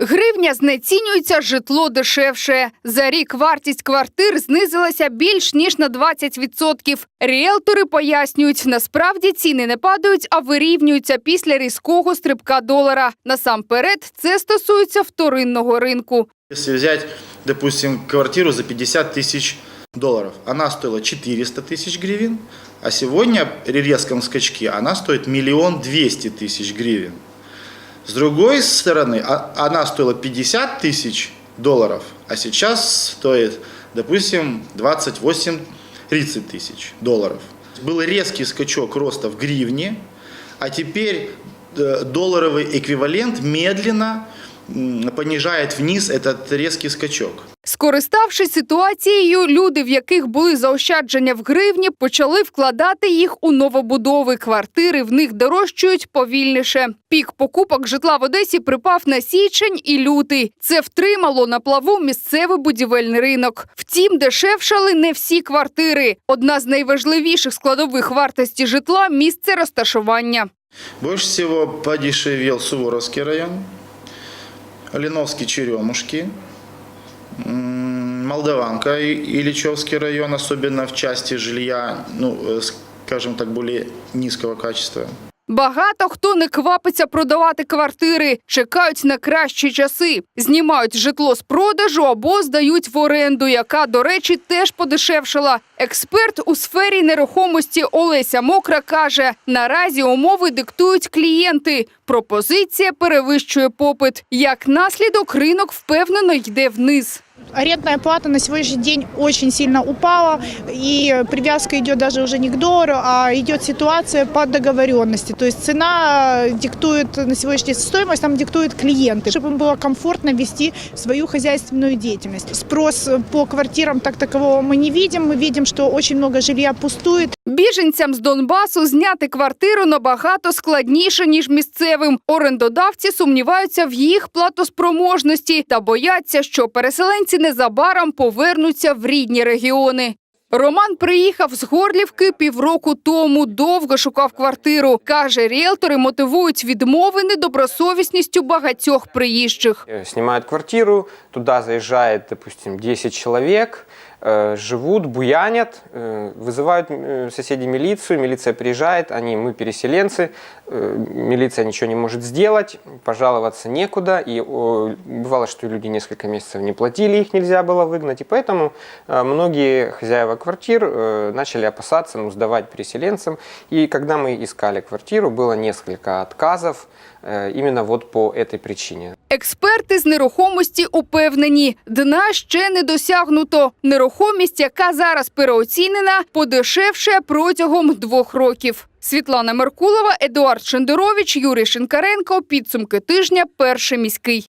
Гривня знецінюється, житло дешевше. За рік вартість квартир знизилася більш ніж на 20%. Ріелтори пояснюють, насправді ціни не падають, а вирівнюються після різкого стрибка долара. Насамперед, це стосується вторинного ринку. Если взять, допустим, квартиру за 50 тысяч долларов, она стоила 400 тысяч гривен, а сегодня при резком скачке она стоит миллион двести тысяч гривен. С другой стороны, а- она стоила 50 тысяч долларов, а сейчас стоит, допустим, 28-30 тысяч долларов. Был резкий скачок роста в гривне, а теперь э, долларовый эквивалент медленно понижает вниз этот резкий скачок. Скориставшись ситуацією, люди, в яких були заощадження в гривні, почали вкладати їх у новобудови. Квартири в них дорожчають повільніше. Пік покупок житла в Одесі припав на січень і лютий. Це втримало на плаву місцевий будівельний ринок. Втім, дешевшали не всі квартири. Одна з найважливіших складових вартості житла місце розташування. Больше всего подешевел Суворовский район, Леновский Черемушки, Молдаванка и Ильичевский район, особенно в части жилья, ну, э, скажем так, более низкого качества. Багато хто не квапиться продавати квартири, чекають на кращі часи, знімають житло з продажу або здають в оренду, яка, до речі, теж подешевшала. Експерт у сфері нерухомості Олеся Мокра каже: наразі умови диктують клієнти. Пропозиція перевищує попит. Як наслідок, ринок впевнено йде вниз. Арендная плата на сегодняшний день очень сильно упала, и привязка идет даже уже не к доллару, а идет ситуация по договоренности. То есть цена диктует на сегодняшний день, стоимость нам диктуют клиенты, чтобы им было комфортно вести свою хозяйственную деятельность. Спрос по квартирам так такового мы не видим, мы видим, что очень много жилья пустует. Біженцям з Донбасу зняти квартиру набагато складніше ніж місцевим. Орендодавці сумніваються в їх платоспроможності та бояться, що переселенці незабаром повернуться в рідні регіони. Роман приїхав з Горлівки півроку тому. Довго шукав квартиру. каже, ріелтори мотивують відмови недобросовісністю багатьох приїжджих. Снимают квартиру, туда заезжает, допустим, 10 человек, э, живут, буянят, э, вызывают э, соседи милицию, милиция приезжает, они, мы переселенцы, э, милиция ничего не может сделать, пожаловаться некуда, и о, бывало, что люди несколько месяцев не платили, их нельзя было выгнать, и поэтому э, многие хозяева квартир э, начали опасаться ну, сдавать переселенцам, и когда мы искали квартиру, было несколько отказов э, именно вот по этой причине. Експерти з нерухомості упевнені, дна ще не досягнуто. Нерухомість, яка зараз переоцінена, подешевше протягом двох років. Світлана Меркулова, Едуард Шендерович, Юрій Шинкаренко. Підсумки тижня. Перший міський.